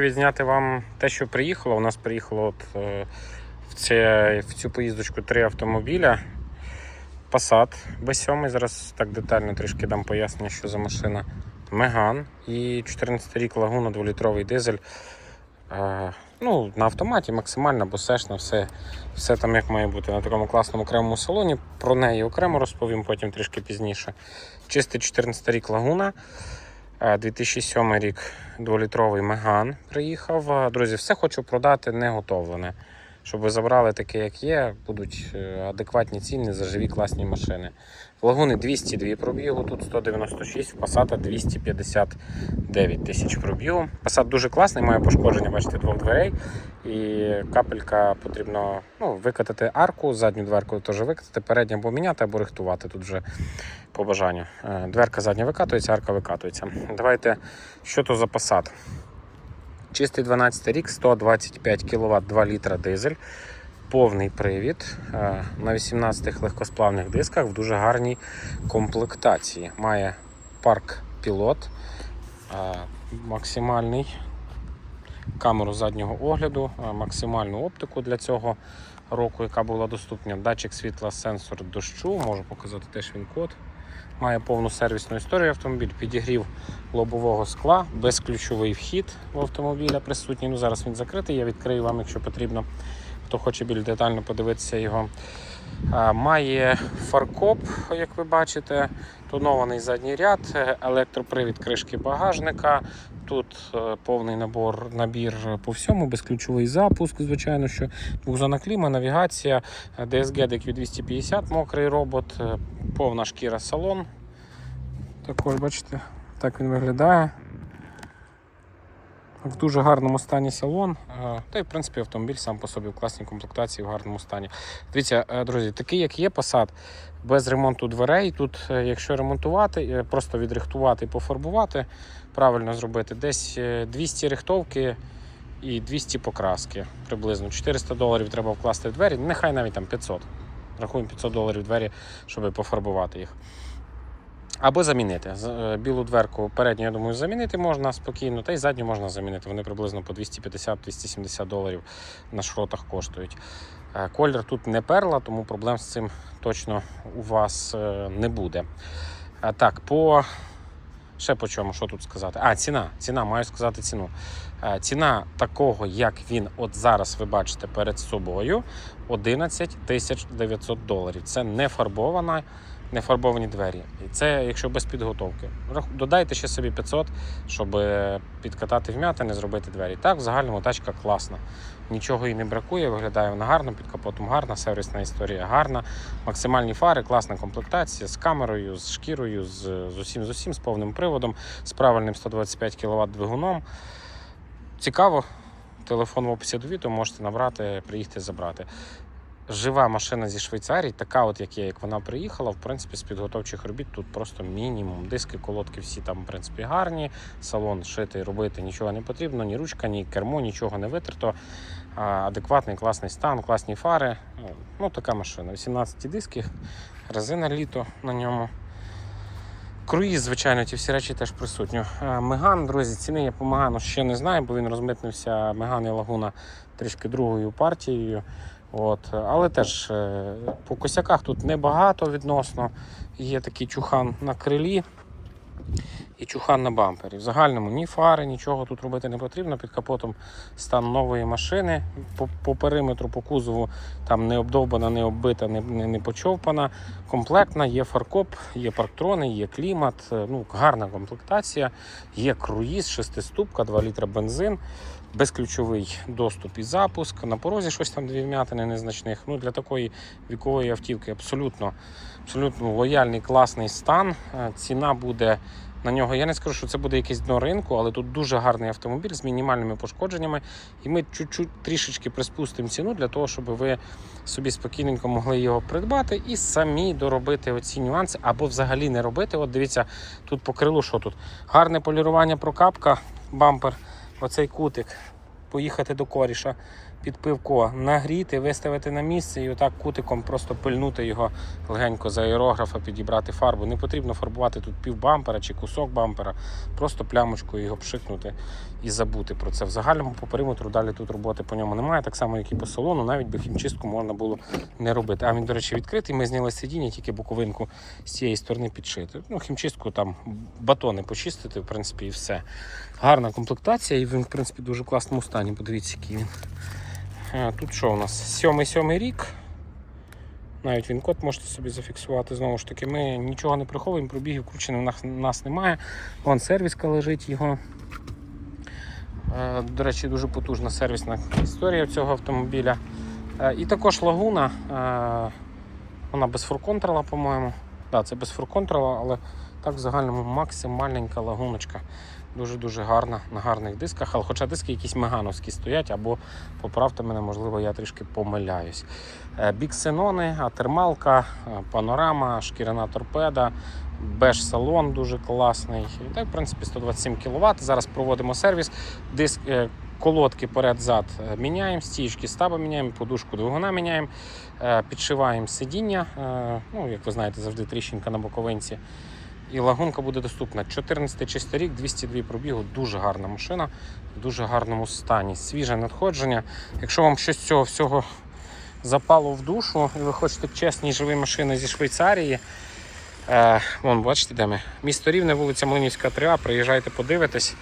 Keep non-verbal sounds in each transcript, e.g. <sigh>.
Відзняти вам те, що приїхало. У нас приїхало от, е, в, це, в цю поїздочку три автомобіля. Passat B7, зараз так детально трішки дам пояснення, що за машина. Меган і 14 рік лагуна 2-літровий дизель. Е, ну, на автоматі максимально, бо сешна, все, все там як має бути на такому класному окремому салоні. Про неї окремо розповім потім трішки пізніше. Чистий 14 рік лагуна. Е, 2007 рік 2-літровий Меган приїхав. Е, Друзі, все хочу продати не готовлене. Щоб ви забрали таке, як є, будуть е, адекватні ціни за живі класні машини. В Лагуни 202 пробігу, тут 196, в Passat 259 тисяч пробігу. Passat дуже класний, має пошкодження, бачите, двох дверей. І капелька потрібно ну, викатати арку, задню дверку теж викатати, передню або міняти, або рихтувати тут вже по бажанню. Е, Дверка задня викатується, арка викатується. Давайте, що то за Passat? Чистий 12 рік, 125 кВт, 2 літра дизель, повний привід е, на 18 легкосплавних дисках в дуже гарній комплектації. Має парк пілот е, максимальний камеру заднього огляду, е, максимальну оптику для цього року, яка була доступна. Датчик світла, сенсор дощу, можу показати теж він код. Має повну сервісну історію автомобіль, підігрів лобового скла, безключовий вхід в автомобіля присутній. Ну, зараз він закритий, я відкрию вам, якщо потрібно. Хто хоче більш детально подивитися його. Має фаркоп, як ви бачите, тонований задній ряд, е, електропривід кришки багажника. Тут е, повний набор, набір по всьому, безключовий запуск, звичайно, що двохзона кліма, навігація, е, DSG DQ 250, мокрий робот, е, повна шкіра салон. Також, бачите, так він виглядає. В дуже гарному стані салон. Е, Та й, в принципі, автомобіль сам по собі в класній комплектації, в гарному стані. Дивіться, е, друзі, такий, як є Passat, без ремонту дверей. Тут, е, якщо ремонтувати, просто відрихтувати і пофарбувати, правильно зробити, десь е, 200 рихтовки і 200 покраски приблизно. 400 доларів треба вкласти в двері, нехай навіть там 500. Рахуємо 500 доларів двері, щоб пофарбувати їх. Або замінити. Е, Білу дверку передню, я думаю, замінити можна спокійно, та й задню можна замінити. Вони приблизно по 250-270 доларів на шротах коштують. Е, Колір тут не перла, тому проблем з цим точно у вас е, не буде. Так, по ще по чому, що тут сказати? А, ціна. Ціна, маю сказати ціну. Е, Ціна такого, як він от зараз ви бачите перед собою, 11 тисяч 900 доларів. Це не фарбована, не фарбовані двері. І це якщо без підготовки. Додайте ще собі 500, щоб е, підкатати вм'ятини, зробити двері. Так, в загальному тачка класна. Нічого їй не бракує, виглядає вона гарно, під капотом гарна, сервісна історія гарна. Максимальні фари, класна комплектація з камерою, з шкірою, з, з усім, з усім, з повним приводом, з правильним 125 кВт двигуном. Цікаво. Телефон в описі до відео можете набрати, приїхати забрати. Жива машина зі Швейцарії, така, от як є, як вона приїхала, в принципі, з підготовчих робіт тут просто мінімум. Диски, колодки всі там, в принципі, гарні. Салон шити, робити нічого не потрібно, ні ручка, ні кермо, нічого не витерто. Адекватний, класний стан, класні фари. Ну, Ну, така машина. 18 диски, резина літо на ньому. Круїз, звичайно, ті всі речі теж присутні. Е, Меган, друзі, ціни я по Мегану ще не знаю, бо він розмитнився Меган і Лагуна трішки другою партією. От. Але теж е, по косяках тут небагато відносно. Є такий чухан на крилі і чухан на бампері. В загальному ні фари, нічого тут робити не потрібно. Під капотом стан нової машини. По, по периметру, по кузову там не обдовбана, не оббита, не, не, не почовпана. Комплектна, є фаркоп, є парктрони, є клімат. е, Ну, гарна комплектація, є круїз, шестиступка, 2 літра бензин. Безключовий доступ і запуск. На порозі щось там дві вмятини незначних. Ну, для такої вікової автівки абсолютно, абсолютно лояльний, класний стан. Е, Ціна буде на нього. Я не скажу, що це буде якийсь дно ринку, але тут дуже гарний автомобіль з мінімальними пошкодженнями. І ми чуть-чуть трішечки приспустимо ціну для того, щоб ви собі спокійненько могли його придбати і самі доробити оці нюанси, або взагалі не робити. От дивіться, тут по крилу, що тут? Гарне полірування прокапка, бампер, оцей кутик. Поїхати до коріша. під пивко нагріти, виставити на місце і отак кутиком просто пильнути його легенько за аерографа, підібрати фарбу. Не потрібно фарбувати тут пів бампера чи кусок бампера, просто плямочкою його пшикнути і забути про це. В загальному по периметру далі тут роботи по ньому немає, так само, як і по салону, навіть би хімчистку можна було не робити. А він, до речі, відкритий. Ми зняли сидіння, тільки боковинку з цієї сторони підшити. Ну, хімчистку там батони почистити, в принципі, і все. Гарна комплектація, і він, в принципі, дуже класному стані. Подивіться, який він. Тут що у нас? Сьомий-сьомий рік. Навіть він код можете собі зафіксувати. Знову ж таки, ми нічого не приховуємо, пробігів кручених у нас немає. Вон сервіска лежить його. Е, До речі, дуже потужна сервісна історія цього автомобіля. Е, І також лагуна. е, Вона без фурконтрола, по-моєму. Так, це без фурконтрола, але так в загальному максимальненька лагуночка. Дуже-дуже гарна на гарних дисках. Але хоча диски якісь мегановські стоять, або поправте мене, можливо, я трішки помиляюсь. Біксенони, атермалка, е, панорама, шкіряна торпеда, беж салон дуже класний. І так, в принципі, 127 кВт. Зараз проводимо сервіс. Диск, е, колодки перед-зад е, міняємо, стіжки стаба міняємо, подушку двигуна міняємо, підшиваємо сидіння. Ну, як ви знаєте, завжди тріщинка на боковинці. І лагунка буде доступна. 14 чистий рік, 202 пробігу, дуже гарна машина, в дуже гарному стані. Свіже надходження. Якщо вам щось з цього всього запало в душу, і ви хочете чесні живі машини зі Швейцарії. Е, вон, бачите, де ми? Місто Рівне, вулиця Млинівська 3А, приїжджайте, подивитесь.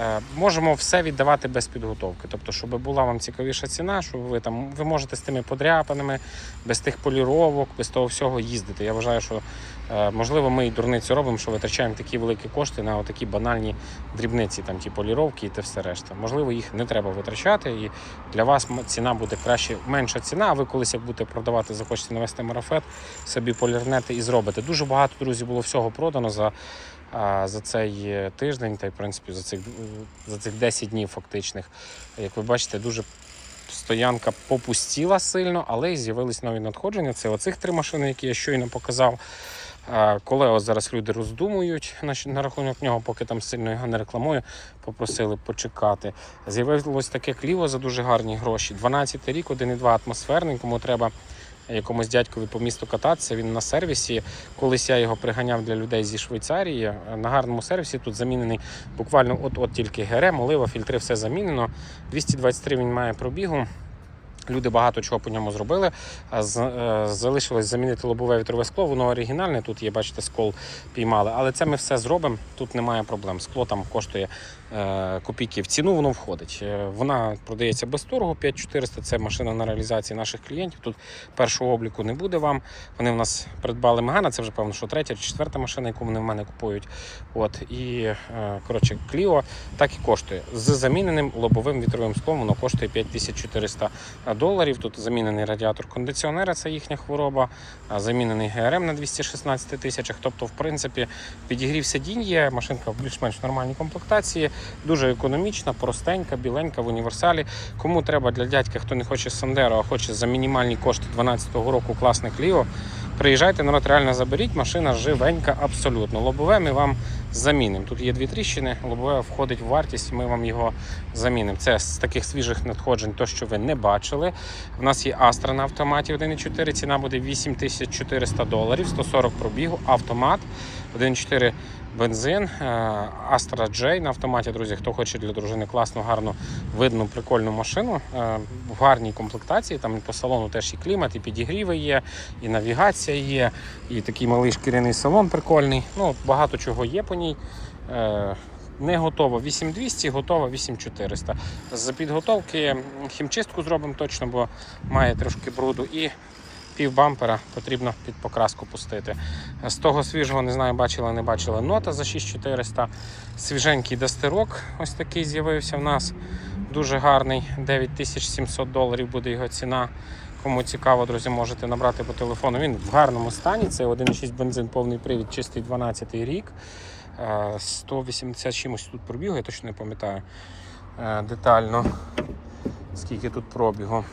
Е, можемо все віддавати без підготовки. Тобто, щоб була вам цікавіша ціна, щоб ви там ви можете з тими подряпаними, без тих поліровок, без того всього їздити. Я вважаю, що можливо ми і дурницю робимо, що витрачаємо такі великі кошти на такі банальні дрібниці, там ті поліровки і те все решта. Можливо, їх не треба витрачати, і для вас ціна буде краще, менша ціна. А ви колись як будете продавати, захочете навести марафет, собі полірнете і зробите. Дуже багато друзі було всього продано за. За цей е, тиждень, та й в принципі за цих за цих 10 днів фактичних. Як ви бачите, дуже стоянка попустіла сильно, але й з'явились нові надходження. Це оцих три машини, які я щойно показав. Ось зараз люди роздумують на, на рахунок нього, поки там сильно його не рекламую, попросили почекати. З'явилось таке кліво за дуже гарні гроші. 12 рік, 1,2 атмосферний, кому треба якомусь дядькові по місту кататися. Він на сервісі. Колись я його приганяв для людей зі Швейцарії. На гарному сервісі тут замінений буквально от-от тільки ГРМ, олива, фільтри, все замінено. 223 він має пробігу. Люди багато чого по ньому зробили. Е, Залишилось замінити лобове вітрове скло. Воно оригінальне. Тут є, бачите, скол піймали. Але це ми все зробимо. Тут немає проблем. Скло там коштує копійки. В ціну воно входить. Е, Вона продається без торгу 5400. Це машина на реалізації наших клієнтів. Тут першого обліку не буде вам. Вони в нас придбали Мегана. Це вже певно, що третя чи четверта машина, яку вони в мене купують. От і е, коротше, Кліо так і коштує. З заміненим лобовим вітровим склом воно коштує 5400 доларів. Тут замінений радіатор кондиціонера, це їхня хвороба, замінений ГРМ на 216 тисячах. Тобто, в принципі, підігрів сидінь є, машинка в більш-менш нормальній комплектації, дуже економічна, простенька, біленька в універсалі. Кому треба для дядька, хто не хоче Сандеро, а хоче за мінімальні кошти 2012 року класне Кліо. Приїжджайте, народ реально заберіть, машина живенька абсолютно. Лобове ми вам замінимо. Тут є дві тріщини, лобове входить в вартість, ми вам його замінимо. Це з таких свіжих надходжень, то що ви не бачили. В нас є Astra на автоматі 1.4, ціна буде 8400 доларів, 140 пробігу, автомат 1.4 бензин, е, Astra J на автоматі, друзі. Хто хоче для дружини класну, гарну, видну, прикольну машину е, в гарній комплектації. Там по салону теж і клімат, і підігріви є, і навігація є, і такий малий шкіряний салон прикольний. Ну, багато чого є по ній. Е, Не готова 8200, готова 8400. З підготовки хімчистку зробимо точно, бо має трошки бруду. І пів бампера потрібно під покраску пустити. З того свіжого, не знаю, бачила, не бачила нота за 6400. Свіженький дастерок, ось такий з'явився в нас. Дуже гарний, 9700 доларів буде його ціна. Кому цікаво, друзі, можете набрати по телефону. Він в гарному стані. Це 1,6 бензин, повний привід, чистий 12 рік. Е, 180 чимось тут пробігу, я точно не пам'ятаю е, детально, скільки тут пробігу.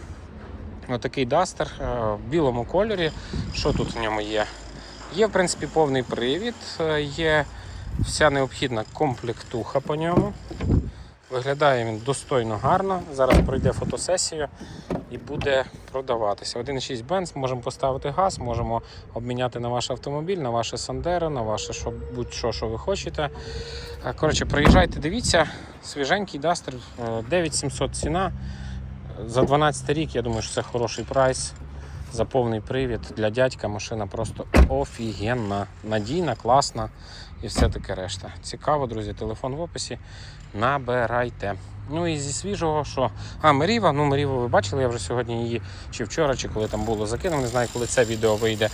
Отакий дастер е, в білому кольорі. Що тут в ньому є? Є, в принципі, повний привід, е, є вся необхідна комплектуха по ньому. Виглядає він достойно гарно. Зараз пройде фотосесію і буде продаватися. 1,6 бенз, можемо поставити газ, можемо обміняти на ваш автомобіль, на ваше Сандеро, на ваше що, будь-що, що ви хочете. Е, Коротше, приїжджайте, дивіться, свіженький Дастер, 9700 ціна. За 12 рік, я думаю, що це хороший прайс. За повний привід для дядька машина просто офігенна, надійна, класна і все таке решта. Цікаво, друзі, телефон в описі. Набирайте. Ну і зі свіжого, що. А, Меріва, ну Меріву ви бачили, я вже сьогодні її чи вчора, чи коли там було закинув. Не знаю, коли це відео вийде.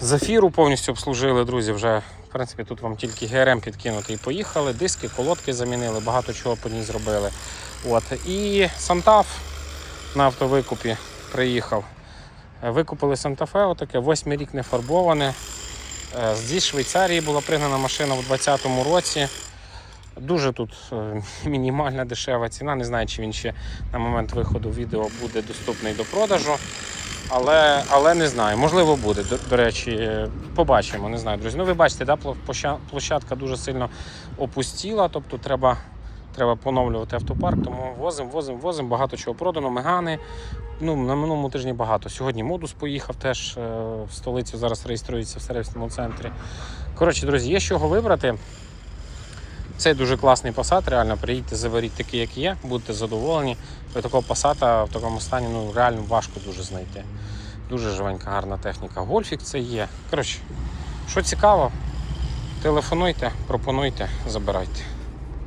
Зафіру повністю обслужили, друзі. Вже в принципі тут вам тільки ГРМ підкинути і поїхали. Диски, колодки замінили, багато чого по ній зробили. От. І Сантаф на автовикупі приїхав. Викупили Санта-Фе, отаке, восьмий рік не фарбоване. Е, Зі Швейцарії була пригнана машина у 2020 році. Дуже тут е, <laughs> мінімальна дешева ціна. Не знаю, чи він ще на момент виходу відео буде доступний до продажу. Але, але не знаю, можливо буде. До, до речі, е, побачимо. Не знаю, друзі. Ну, ви бачите, да, площадка дуже сильно опустіла, тобто треба, треба поновлювати автопарк. Тому возимо, возимо, возимо, багато чого продано, мегани. Ну, на минулому тижні багато. Сьогодні модус поїхав теж е, в столицю, зараз реєструється в сервісному центрі. Коротше, друзі, є з чого вибрати. Це дуже класний посад, реально приїдьте, заберіть такий, як є, будете задоволені. Ви такого пасата в такому стані ну, реально важко дуже знайти. Дуже живенька, гарна техніка. Гольфік це є. Коротше, що цікаво, телефонуйте, пропонуйте, забирайте.